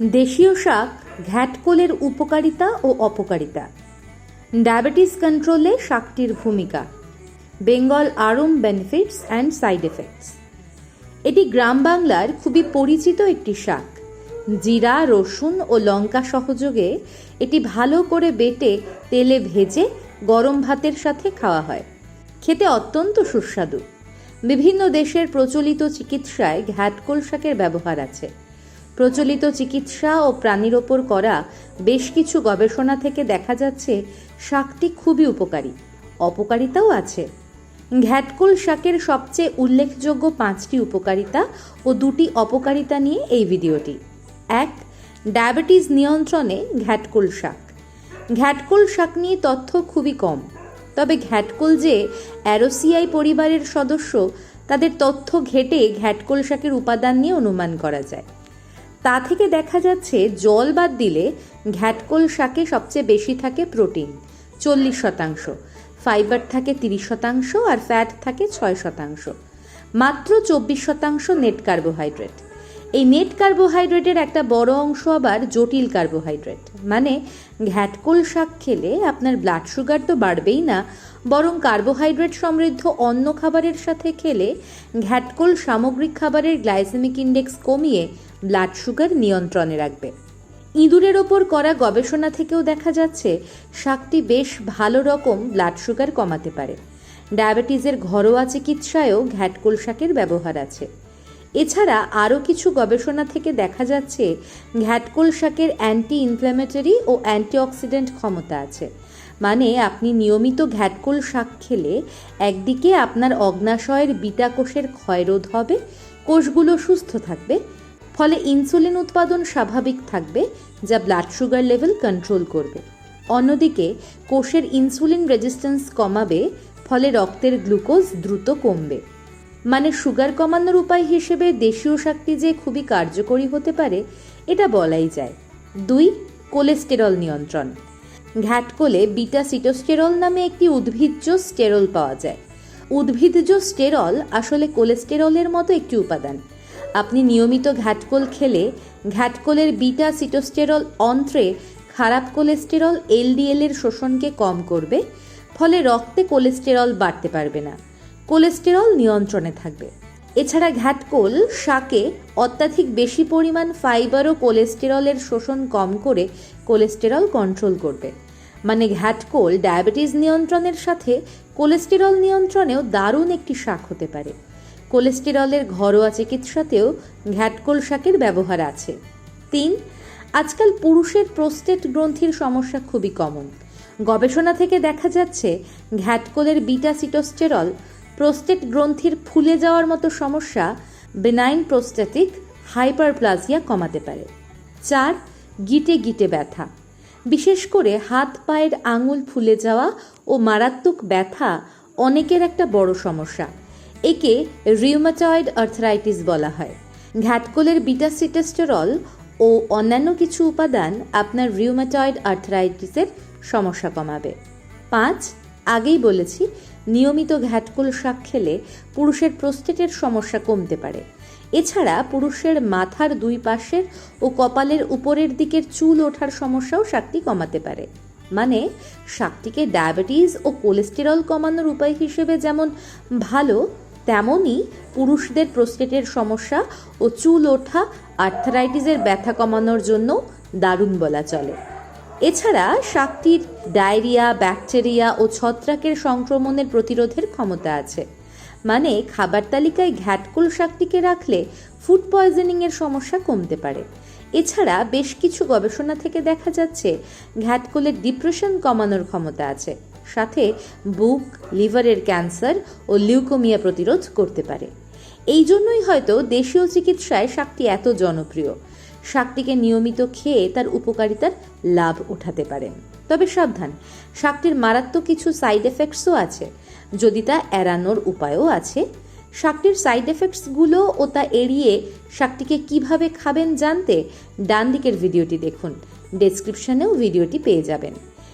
দেশীয় শাক, ঘ্যাটকোলের উপকারিতা ও অপকারিতা। ডায়াবেটিস কন্ট্রোলে শাকটির ভূমিকা। Bengal arum benefits and side effects. এটি গ্রাম বাংলার খুবই পরিচিত একটি শাক। জিরা, রসুন ও লঙ্কা সহযোগে এটি ভালো করে বেটে তেলে ভেজে গরম ভাতের সাথে খাওয়া হয়। খেতে অত্যন্ত সুস্বাদু। বিভিন্ন দেশের প্রচলিত চিকিৎসায় ঘ্যাটকোল শাকের ব্যবহার আছে। প্রচলিত চিকিৎসা ও প্রাণীর ওপর করা বেশ কিছু গবেষণা থেকে দেখা যাচ্ছে শাকটি খুবই উপকারী। অপকারিতাও আছে। ঘ্যাটকোল শাকের সবচেয়ে উল্লেখযোগ্য পাঁচটি উপকারিতা ও দুটি অপকারিতা নিয়ে এই ভিডিওটি। এক, ডায়াবেটিস নিয়ন্ত্রণে ঘ্যাটকোল শাক। ঘ্যাটকোল শাক নিয়ে তথ্য খুবই কম। তবে ঘ্যাটকোল যে অ্যারোসিয়াই পরিবারের সদস্য, তাদের তথ্য ঘেটে ঘ্যাটকোল শাকের উপাদান নিয়ে অনুমান করা যায়। তা থেকে দেখা যাচ্ছে জল বাদ দিলে ঘ্যাটকোল শাকে সবচেয়ে বেশি থাকে প্রোটিন, চল্লিশ শতাংশ। ফাইবার থাকে তিরিশ শতাংশ আর ফ্যাট থাকে ছয় শতাংশ। মাত্র চব্বিশ শতাংশ নেট কার্বোহাইড্রেট। নেট কার্বোহাইড্রেটের একটা বড় অংশ আবার জটিল কার্বোহাইড্রেট। মানে ঘ্যাটকোল শাক খেলে আপনার ব্লাড সুগার তো বাড়বেই না, বরং কার্বোহাইড্রেট সমৃদ্ধ অন্য খাবারের সাথে খেলে ঘ্যাটকোল সামগ্রিক খাবারের গ্লাইসেমিক ইন্ডেক্স কমিয়ে ব্লাড সুগার নিয়ন্ত্রণে রাখবে। ইঁদুরের ওপর করা গবেষণা থেকেও দেখা যাচ্ছে, শাকটি বেশ ভালো রকম ব্লাড সুগার কমাতে পারে। ডায়াবেটিসের ঘরোয়া চিকিৎসায়ও ঘ্যাটকোল শাকের ব্যবহার আছে। এছাড়া আরও কিছু গবেষণা থেকে দেখা যাচ্ছে ঘ্যাটকোল শাকের অ্যান্টি ইনফ্ল্যামেটরি ও অ্যান্টিঅক্সিডেন্ট ক্ষমতা আছে। মানে আপনি নিয়মিত ঘ্যাটকোল শাক খেলে একদিকে আপনার অগ্নাশয়ের বিটা কোষের ক্ষয়রোধ হবে, কোষগুলো সুস্থ থাকবে, ফলে ইনসুলিন উৎপাদন স্বাভাবিক থাকবে, যা ব্লাড সুগার লেভেল কন্ট্রোল করবে। অন্যদিকে কোষের ইনসুলিন রেজিস্ট্যান্স কমাবে, ফলে রক্তের গ্লুকোজ দ্রুত কমবে। মানে সুগার কমানোর উপায় হিসেবে দেশীয় শাকটি যে খুবই কার্যকরী হতে পারে, এটা বলাই যায়। দুই, কোলেস্টেরল নিয়ন্ত্রণ। ঘ্যাটকোলে বিটা সিটোস্টেরল নামে একটি উদ্ভিজ্জ স্টেরল পাওয়া যায়। উদ্ভিজ্জ স্টেরল আসলে কোলেস্টেরলের মতো একটি উপাদান। আপনি নিয়মিত ঘ্যাটকোল খেলে ঘ্যাটকোলের বিটা সিটোস্টেরল অন্ত্রে খারাপ কোলেস্টেরল, এলডিএল এর শোষণকে কম করবে, ফলে রক্তে কোলেস্টেরল বাড়তে পারবে না। কোলেস্টেরল নিয়ন্ত্রণে থাকবে। এছাড়া ঘ্যাটকোল শাকে অত্যাধিক বেশি পরিমাণ ফাইবার ও কোলেস্টেরলের শোষণ কম করে কোলেস্টেরল কন্ট্রোল করবে। মানে ঘ্যাটকোল ডায়াবেটিস নিয়ন্ত্রণের সাথে কোলেস্টেরল নিয়ন্ত্রণেও দারুণ একটি শাক হতে পারে। কোলেস্টেরলের ঘরোয়া চিকিৎসাতেও ঘ্যাটকোল শাকের ব্যবহার আছে। তিন, আজকাল পুরুষের প্রোস্টেট গ্রন্থির সমস্যা খুবই কমন গবেষণা থেকে দেখা যাচ্ছে ঘ্যাটকোলের বিটা সিটোস্টেরল প্রোস্টেট গ্রন্থির ফুলে যাওয়ার মতো সমস্যা বেনাইন প্রোস্টেটিক হাইপারপ্লাজিয়া কমাতে পারে। চার, গিটে গিটে ব্যথা। বিশেষ করে হাত, পায়ের আঙুল ফুলে যাওয়া ও মারাত্মক ব্যথা অনেকের একটা বড় সমস্যা। একে রিউমাটয়েড আর্থরাইটিস বলা হয়। ঘ্যাটকোলের বিটা সিটেস্টেরল ও অন্যান্য কিছু উপাদান আপনার রিউমাটয়েড আর্থরাইটিসের সমস্যা কমাবে। পাঁচ, আগেই বলেছি নিয়মিত ঘ্যাটকোল শাক খেলে পুরুষের প্রস্টেটের সমস্যা কমতে পারে। এছাড়া পুরুষের মাথার দুই পাশের ও কপালের উপরের দিকের চুল ওঠার সমস্যাও শাকটি কমাতে পারে। মানে শাকটিকে ডায়াবেটিস ও কোলেস্টেরল কমানোর উপায় হিসেবে যেমন ভালো, তেমনই পুরুষদের প্রস্টেটের সমস্যা ও চুল ওঠা, আর্থারাইটিসের ব্যথা কমানোর জন্য দারুণ বলা চলে। এছাড়া শাকটির ডায়রিয়া, ব্যাকটেরিয়া ও ছত্রাকের সংক্রমণের প্রতিরোধের ক্ষমতা আছে। মানে খাবার তালিকায় ঘ্যাটকুল শাকটিকে রাখলে ফুড পয়জনিংয়ের সমস্যা কমতে পারে। এছাড়া বেশ কিছু গবেষণা থেকে দেখা যাচ্ছে, ঘ্যাটকুলের ডিপ্রেশন কমানোর ক্ষমতা আছে। সাথে বুক, লিভারের ক্যান্সার ও লিউকোমিয়া প্রতিরোধ করতে পারে। এই জন্যই হয়তো দেশীয় চিকিৎসায় শাকটি এত জনপ্রিয়। শাকটিকে নিয়মিত খেয়ে তার উপকারিতার লাভ উঠাতে পারেন। তবে সাবধান, শাকটির মারাত্মক কিছু সাইড এফেক্টসও আছে। যদি তা এড়ানোর উপায়ও আছে, শাকটির সাইড এফেক্টসগুলো ও তা এড়িয়ে শাকটিকে কীভাবে খাবেন জানতে ডান দিকের ভিডিওটি দেখুন। ডেসক্রিপশনেও ভিডিওটি পেয়ে যাবেন।